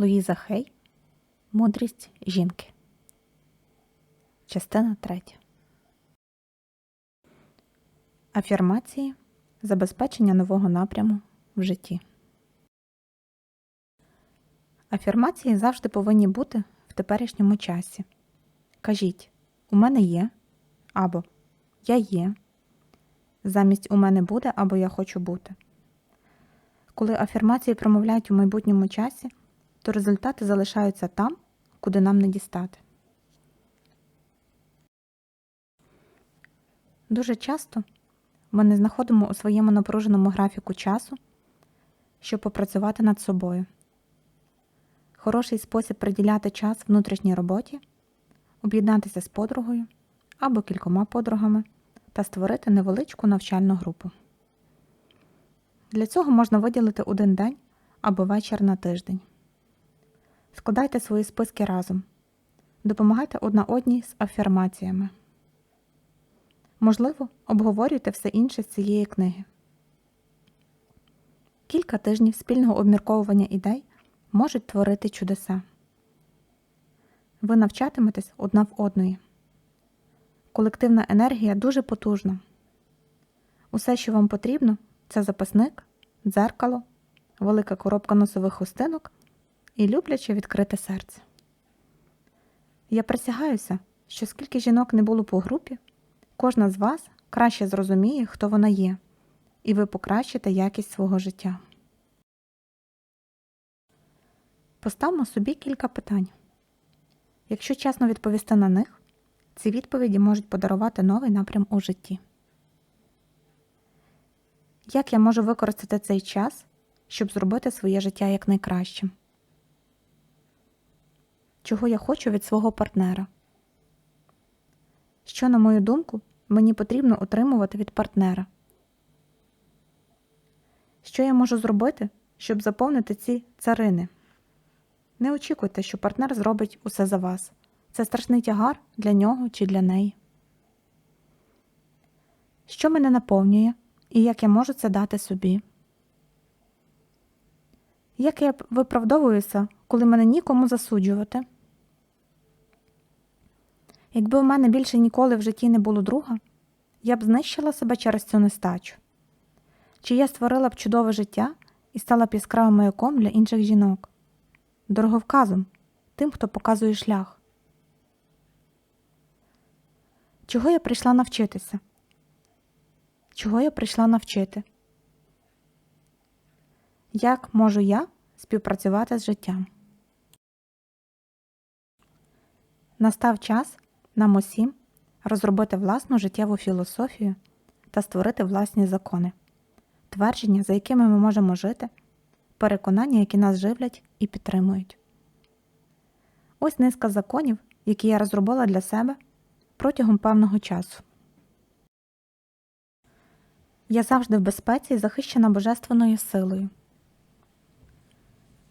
Луїза Хей Мудрість жінки. Частина третя. Афірмації забезпечення нового напряму в житті. Афірмації завжди повинні бути в теперішньому часі. Кажіть У мене є або Я є. Замість у мене буде або я хочу бути. Коли афірмації промовляють у майбутньому часі, то результати залишаються там, куди нам не дістати. Дуже часто ми не знаходимо у своєму напруженому графіку часу, щоб попрацювати над собою. Хороший спосіб приділяти час внутрішній роботі об'єднатися з подругою або кількома подругами та створити невеличку навчальну групу. Для цього можна виділити один день або вечір на тиждень. Складайте свої списки разом. Допомагайте одна одній з афірмаціями. Можливо, обговорюйте все інше з цієї книги. Кілька тижнів спільного обмірковування ідей можуть творити чудеса. Ви навчатиметесь одна в одної. Колективна енергія дуже потужна. Усе, що вам потрібно, це записник, дзеркало, велика коробка носових хустинок і любляче відкрите серце. Я присягаюся, що скільки жінок не було по групі, кожна з вас краще зрозуміє, хто вона є, і ви покращите якість свого життя. Поставмо собі кілька питань. Якщо чесно відповісти на них, ці відповіді можуть подарувати новий напрям у житті. Як я можу використати цей час, щоб зробити своє життя якнайкращим? Чого я хочу від свого партнера? Що, на мою думку, мені потрібно отримувати від партнера? Що я можу зробити, щоб заповнити ці царини? Не очікуйте, що партнер зробить усе за вас. Це страшний тягар для нього чи для неї. Що мене наповнює і як я можу це дати собі? Як я виправдовуюся, коли мене нікому засуджувати? Якби у мене більше ніколи в житті не було друга, я б знищила себе через цю нестачу. Чи я створила б чудове життя і стала б яскравим маяком для інших жінок, дороговказом тим, хто показує шлях. Чого я прийшла навчитися? Чого я прийшла навчити? Як можу я співпрацювати з життям? Настав час нам усім розробити власну життєву філософію та створити власні закони, твердження, за якими ми можемо жити, переконання, які нас живлять і підтримують. Ось низка законів, які я розробила для себе протягом певного часу. Я завжди в безпеці і захищена божественною силою.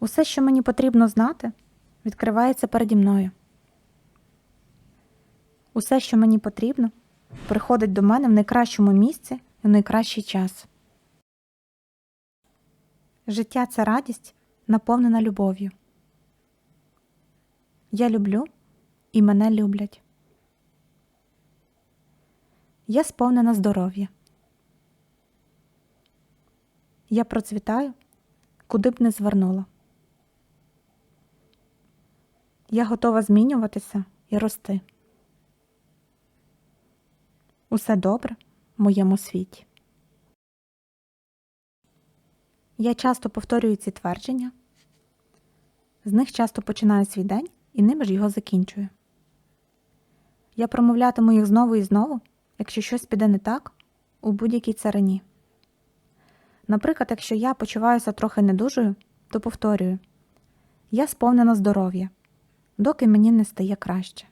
Усе, що мені потрібно знати, відкривається переді мною. Усе, що мені потрібно, приходить до мене в найкращому місці і в найкращий час. Життя це радість, наповнена любов'ю. Я люблю і мене люблять. Я сповнена здоров'я. Я процвітаю, куди б не звернула. Я готова змінюватися і рости. Усе добре в моєму світі. Я часто повторюю ці твердження, з них часто починаю свій день і ними ж його закінчую. Я промовлятиму їх знову і знову, якщо щось піде не так у будь-якій царині. Наприклад, якщо я почуваюся трохи недужою, то повторюю я сповнена здоров'я, доки мені не стає краще.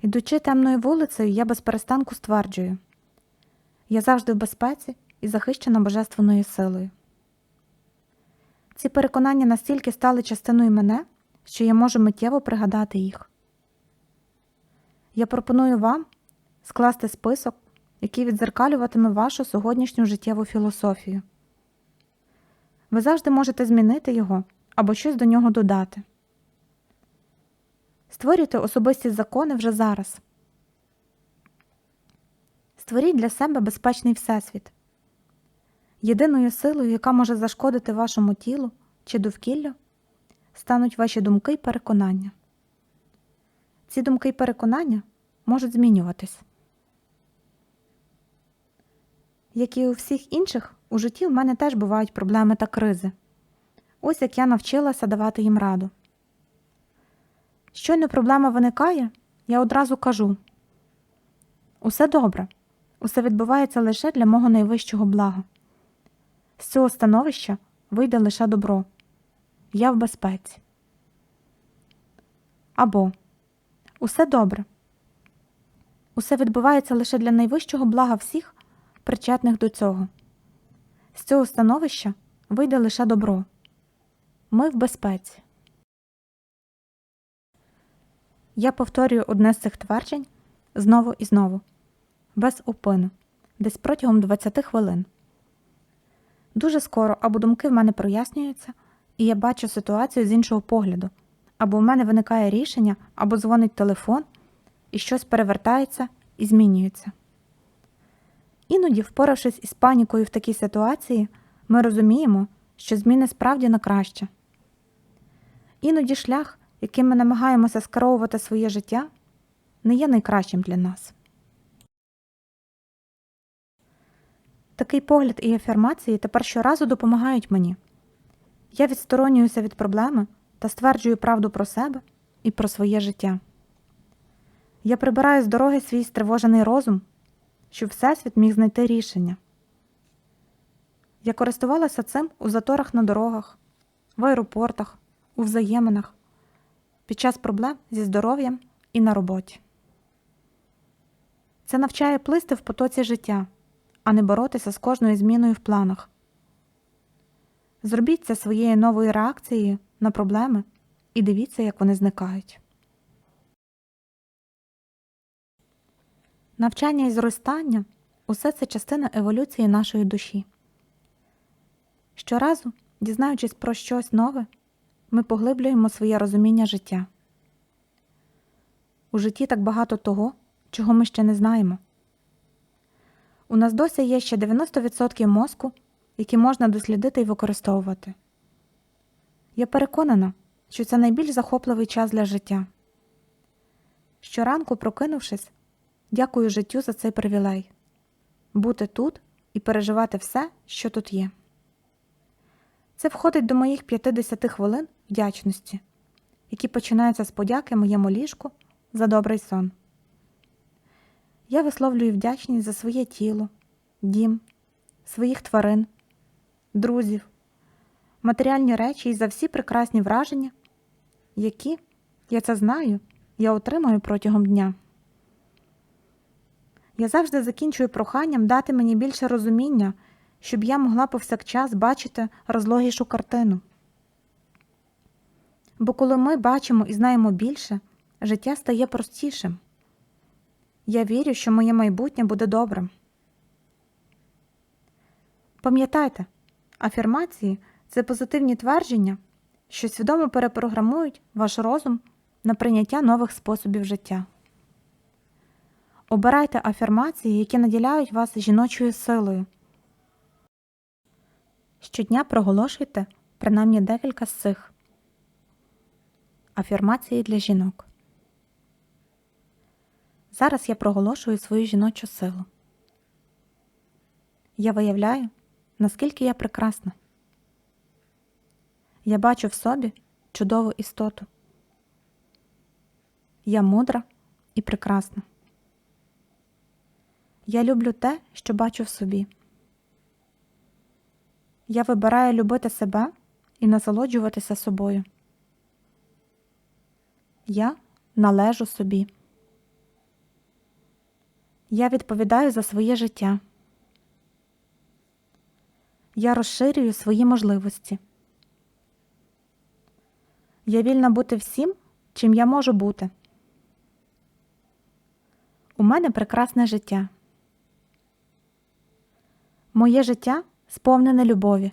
Ідучи темною вулицею, я без перестанку стверджую я завжди в безпеці і захищена божественною силою. Ці переконання настільки стали частиною мене, що я можу миттєво пригадати їх. Я пропоную вам скласти список, який відзеркалюватиме вашу сьогоднішню життєву філософію. Ви завжди можете змінити його або щось до нього додати. Створюйте особисті закони вже зараз. Створіть для себе безпечний всесвіт. Єдиною силою, яка може зашкодити вашому тілу чи довкіллю, стануть ваші думки й переконання. Ці думки й переконання можуть змінюватись. Як і у всіх інших, у житті в мене теж бувають проблеми та кризи. Ось як я навчилася давати їм раду. Щойно проблема виникає, я одразу кажу: усе добре, усе відбувається лише для мого найвищого блага. З цього становища вийде лише добро. Я в безпеці. Або усе добре. Усе відбувається лише для найвищого блага всіх, причетних до цього. З цього становища вийде лише добро. Ми в безпеці. Я повторюю одне з цих тверджень знову і знову, без упину, десь протягом 20 хвилин. Дуже скоро або думки в мене прояснюються, і я бачу ситуацію з іншого погляду, або в мене виникає рішення, або дзвонить телефон, і щось перевертається і змінюється. Іноді, впоравшись із панікою в такій ситуації, ми розуміємо, що зміни справді на краще. Іноді шлях, яким ми намагаємося скеровувати своє життя, не є найкращим для нас. Такий погляд і афірмації тепер щоразу допомагають мені. Я відсторонююся від проблеми та стверджую правду про себе і про своє життя. Я прибираю з дороги свій стривожений розум, щоб Всесвіт міг знайти рішення. Я користувалася цим у заторах на дорогах, в аеропортах, у взаєминах, під час проблем зі здоров'ям і на роботі. Це навчає плисти в потоці життя, а не боротися з кожною зміною в планах. Зробіть це своєю новою реакцією на проблеми і дивіться, як вони зникають. Навчання і зростання усе це частина еволюції нашої душі. Щоразу, дізнаючись про щось нове, ми поглиблюємо своє розуміння життя. У житті так багато того, чого ми ще не знаємо. У нас досі є ще 90% мозку, які можна дослідити і використовувати. Я переконана, що це найбільш захопливий час для життя. Щоранку, прокинувшись, дякую життю за цей привілей бути тут і переживати все, що тут є. Це входить до моїх 50 хвилин вдячності, які починаються з подяки моєму ліжку за добрий сон. Я висловлюю вдячність за своє тіло, дім, своїх тварин, друзів, матеріальні речі і за всі прекрасні враження, які, я це знаю, я отримаю протягом дня. Я завжди закінчую проханням дати мені більше розуміння, щоб я могла повсякчас бачити розлогішу картину. Бо коли ми бачимо і знаємо більше, життя стає простішим. Я вірю, що моє майбутнє буде добрим. Пам'ятайте, афірмації це позитивні твердження, що свідомо перепрограмують ваш розум на прийняття нових способів життя. Обирайте афірмації, які наділяють вас жіночою силою. Щодня проголошуйте принаймні декілька з цих афірмації для жінок. Зараз я проголошую свою жіночу силу. Я виявляю, наскільки я прекрасна. Я бачу в собі чудову істоту. Я мудра і прекрасна. Я люблю те, що бачу в собі. Я вибираю любити себе і насолоджуватися собою. Я належу собі. Я відповідаю за своє життя. Я розширюю свої можливості. Я вільна бути всім, чим я можу бути. У мене прекрасне життя. Моє життя сповнене любові.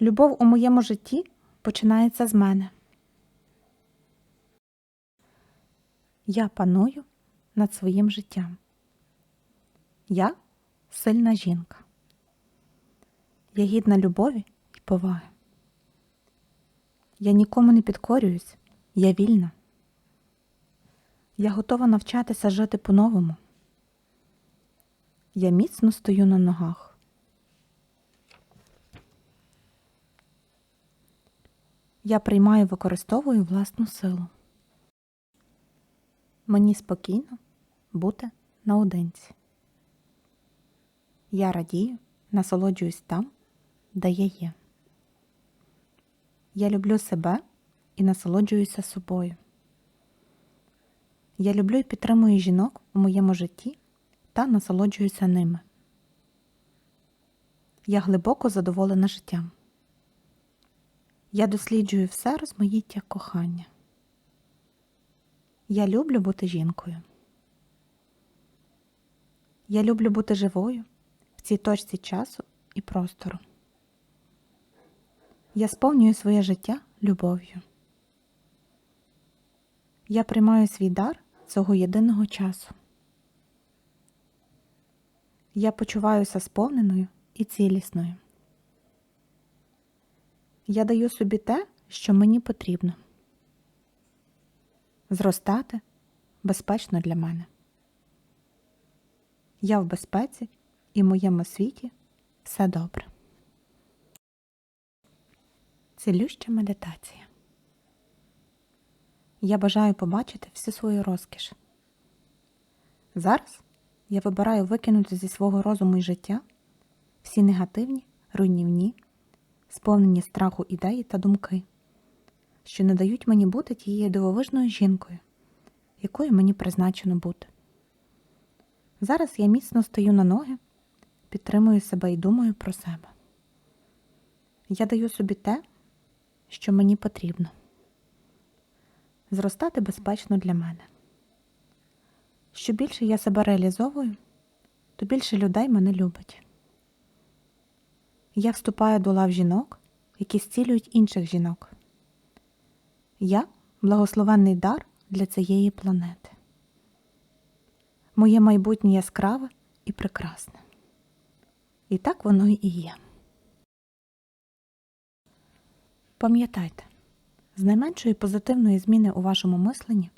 Любов у моєму житті починається з мене. Я паную над своїм життям. Я сильна жінка. Я гідна любові і поваги. Я нікому не підкорююсь, я вільна. Я готова навчатися жити по-новому. Я міцно стою на ногах. Я приймаю і використовую власну силу. Мені спокійно бути наодинці. Я радію, насолоджуюсь там, де я є. Я люблю себе і насолоджуюся собою. Я люблю і підтримую жінок у моєму житті та насолоджуюся ними. Я глибоко задоволена життям. Я досліджую все розмаїття кохання. Я люблю бути жінкою. Я люблю бути живою в цій точці часу і простору. Я сповнюю своє життя любов'ю. Я приймаю свій дар цього єдиного часу. Я почуваюся сповненою і цілісною. Я даю собі те, що мені потрібно. Зростати безпечно для мене. Я в безпеці і в моєму світі все добре. Цілюща медитація. Я бажаю побачити всю свою розкіш. Зараз я вибираю викинути зі свого розуму і життя всі негативні, руйнівні, сповнені страху ідеї та думки, що не дають мені бути тією дивовижною жінкою, якою мені призначено бути. Зараз я міцно стою на ноги, підтримую себе і думаю про себе. Я даю собі те, що мені потрібно. Зростати безпечно для мене. Що більше я себе реалізовую, то більше людей мене любить. Я вступаю до лав жінок, які зцілюють інших жінок. Я благословенний дар для цієї планети. Моє майбутнє яскраве і прекрасне. І так воно і є. Пам'ятайте, з найменшої позитивної зміни у вашому мисленні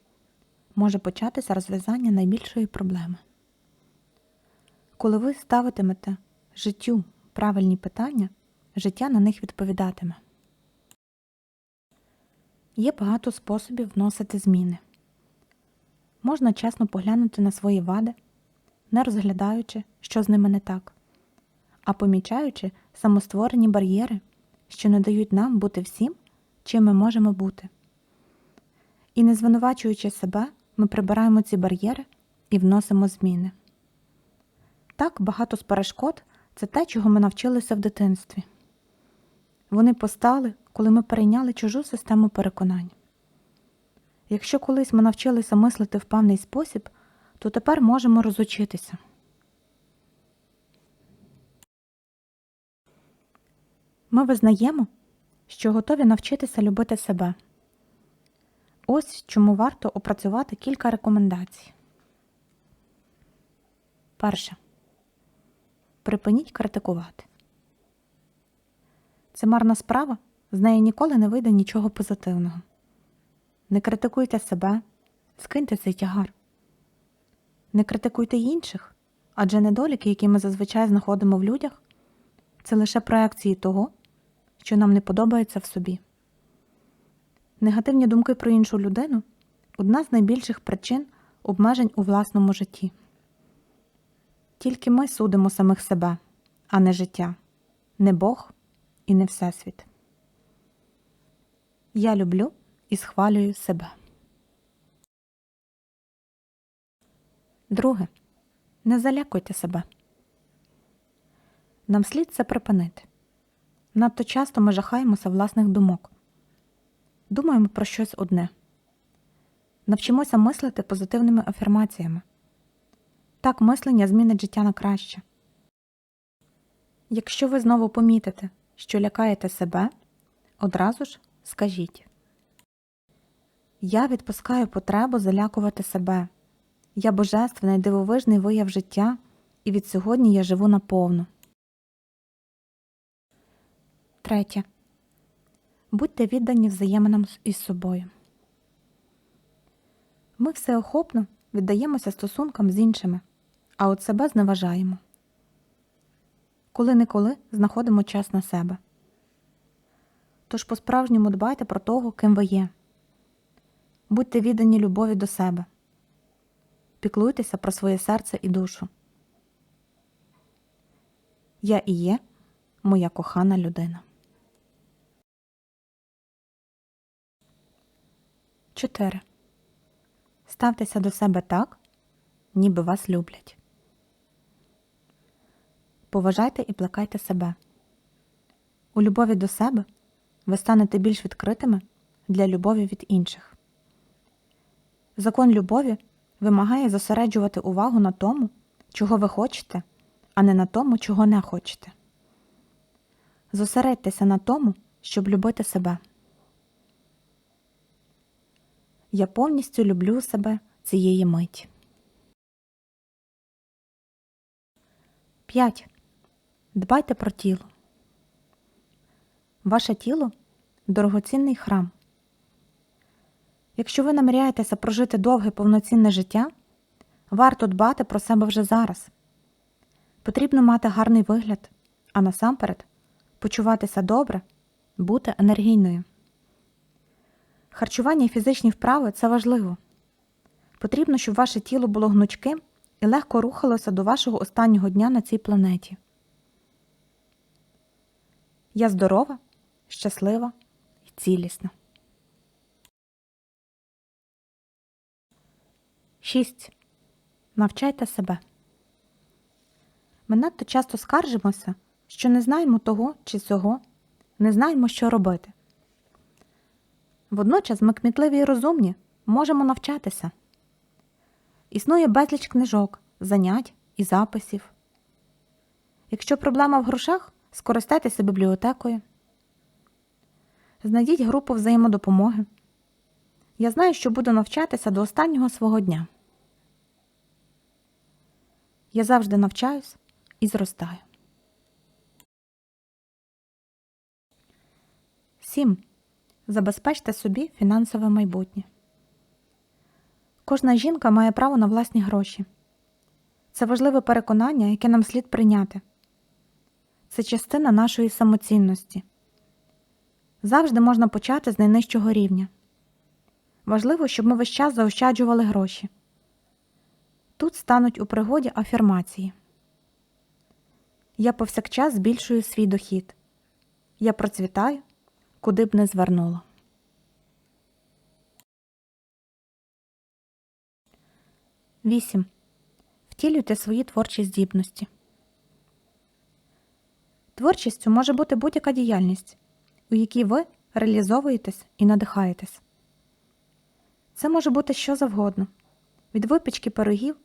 може початися розв'язання найбільшої проблеми. Коли ви ставитимете життю правильні питання, життя на них відповідатиме. Є багато способів вносити зміни. Можна чесно поглянути на свої вади, не розглядаючи, що з ними не так, а помічаючи самостворені бар'єри, що не дають нам бути всім, чим ми можемо бути. І не звинувачуючи себе, ми прибираємо ці бар'єри і вносимо зміни. Так багато з перешкод це те, чого ми навчилися в дитинстві. Вони постали, коли ми перейняли чужу систему переконань. Якщо колись ми навчилися мислити в певний спосіб, то тепер можемо розучитися. Ми визнаємо, що готові навчитися любити себе. Ось чому варто опрацювати кілька рекомендацій. Перше. Припиніть критикувати. Це марна справа, з неї ніколи не вийде нічого позитивного. Не критикуйте себе, скиньте цей тягар. Не критикуйте інших, адже недоліки, які ми зазвичай знаходимо в людях, це лише проекції того, що нам не подобається в собі. Негативні думки про іншу людину одна з найбільших причин обмежень у власному житті. Тільки ми судимо самих себе, а не життя, не Бог і не Всесвіт. Я люблю і схвалюю себе. Друге. Не залякуйте себе. Нам слід це припинити. Надто часто ми жахаємося власних думок. Думаємо про щось одне. Навчимося мислити позитивними афірмаціями. Так мислення змінить життя на краще. Якщо ви знову помітите, що лякаєте себе, одразу ж скажіть. Я відпускаю потребу залякувати себе. Я божественний дивовижний вияв життя, і від сьогодні я живу наповну. Третє. Будьте віддані взаєминам із собою. Ми всеохопно віддаємося стосункам з іншими, а от себе зневажаємо. Коли-неколи знаходимо час на себе. Тож по-справжньому дбайте про того, ким ви є. Будьте віддані любові до себе. Піклуйтеся про своє серце і душу. Я і є моя кохана людина. 4. Ставтеся до себе так, ніби вас люблять. Поважайте і плекайте себе. У любові до себе ви станете більш відкритими для любові від інших. Закон любові вимагає зосереджувати увагу на тому, чого ви хочете, а не на тому, чого не хочете. Зосередьтеся на тому, щоб любити себе. Я повністю люблю себе цієї миті. 5. Дбайте про тіло. Ваше тіло дорогоцінний храм. Якщо ви наміряєтеся прожити довге повноцінне життя, варто дбати про себе вже зараз. Потрібно мати гарний вигляд, а насамперед почуватися добре, бути енергійною. Харчування і фізичні вправи це важливо. Потрібно, щоб ваше тіло було гнучким і легко рухалося до вашого останнього дня на цій планеті. Я здорова, щаслива і цілісна. 6. Навчайте себе. Ми надто часто скаржимося, що не знаємо того чи цього, не знаємо, що робити. Водночас ми кмітливі і розумні можемо навчатися. Існує безліч книжок, занять і записів. Якщо проблема в грошах, скористайтеся бібліотекою. Знайдіть групу взаємодопомоги. Я знаю, що буду навчатися до останнього свого дня. Я завжди навчаюсь і зростаю. 7. Забезпечте собі фінансове майбутнє. Кожна жінка має право на власні гроші. Це важливе переконання, яке нам слід прийняти. Це частина нашої самоцінності. Завжди можна почати з найнижчого рівня. Важливо, щоб ми весь час заощаджували гроші. Тут стануть у пригоді афірмації. Я повсякчас збільшую свій дохід. Я процвітаю, куди б не звернула. Вісім. Втілюйте свої творчі здібності. Творчістю може бути будь-яка діяльність, у якій ви реалізовуєтесь і надихаєтесь. Це може бути що завгодно від випічки пирогів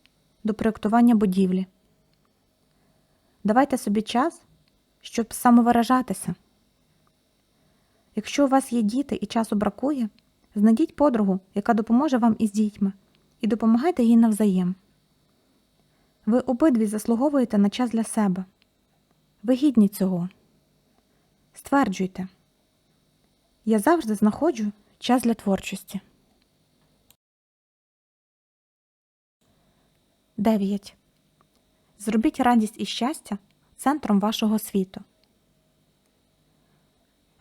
до проєктування будівлі. Давайте собі час, щоб самовиражатися. Якщо у вас є діти і часу бракує, знайдіть подругу, яка допоможе вам із дітьми, і допомагайте їй навзаєм. Ви обидві заслуговуєте на час для себе. Ви гідні цього. Стверджуйте, я завжди знаходжу час для творчості. 9. Зробіть радість і щастя центром вашого світу.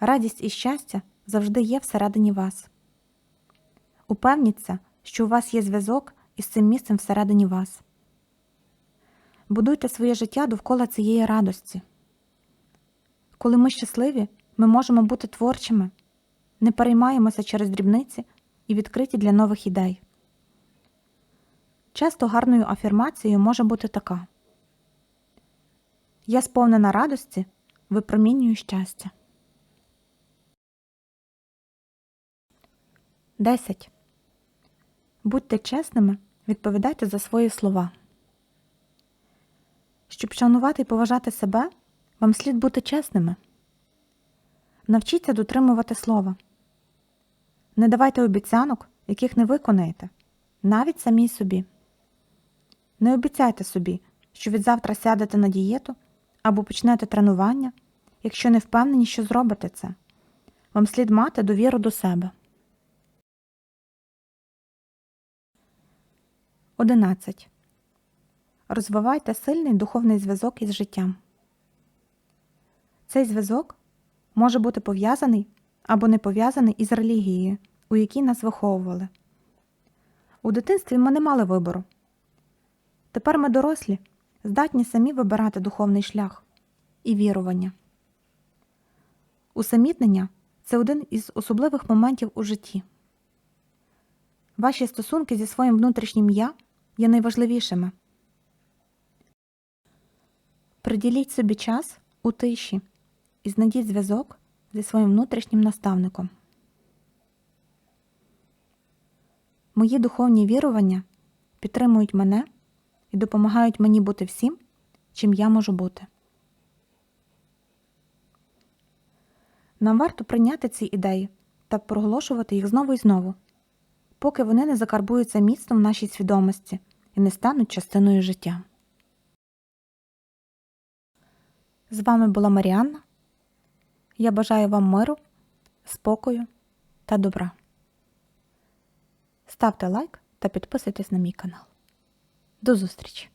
Радість і щастя завжди є всередині вас. Упевніться, що у вас є зв'язок із цим місцем всередині вас. Будуйте своє життя довкола цієї радості. Коли ми щасливі, ми можемо бути творчими, не переймаємося через дрібниці і відкриті для нових ідей. Часто гарною афірмацією може бути така: Я сповнена радості, випромінюю щастя. 10. Будьте чесними, відповідайте за свої слова. Щоб шанувати і поважати себе, вам слід бути чесними. Навчіться дотримувати слова. Не давайте обіцянок, яких не виконаєте, навіть самій собі. Не обіцяйте собі, що від завтра сядете на дієту або почнете тренування, якщо не впевнені, що зробите це. Вам слід мати довіру до себе. 11. Розвивайте сильний духовний зв'язок із життям. Цей зв'язок може бути пов'язаний або не пов'язаний із релігією, у якій нас виховували. У дитинстві ми не мали вибору. Тепер ми дорослі, здатні самі вибирати духовний шлях і вірування. Усамітнення це один із особливих моментів у житті. Ваші стосунки зі своїм внутрішнім я є найважливішими. Приділіть собі час у тиші і знайдіть зв'язок зі своїм внутрішнім наставником. Мої духовні вірування підтримують мене і допомагають мені бути всім, чим я можу бути. Нам варто прийняти ці ідеї та проголошувати їх знову і знову, поки вони не закарбуються міцно в нашій свідомості і не стануть частиною життя. З вами була Маріанна. Я бажаю вам миру, спокою та добра. Ставте лайк та підписуйтесь на мій канал. До зустрічі!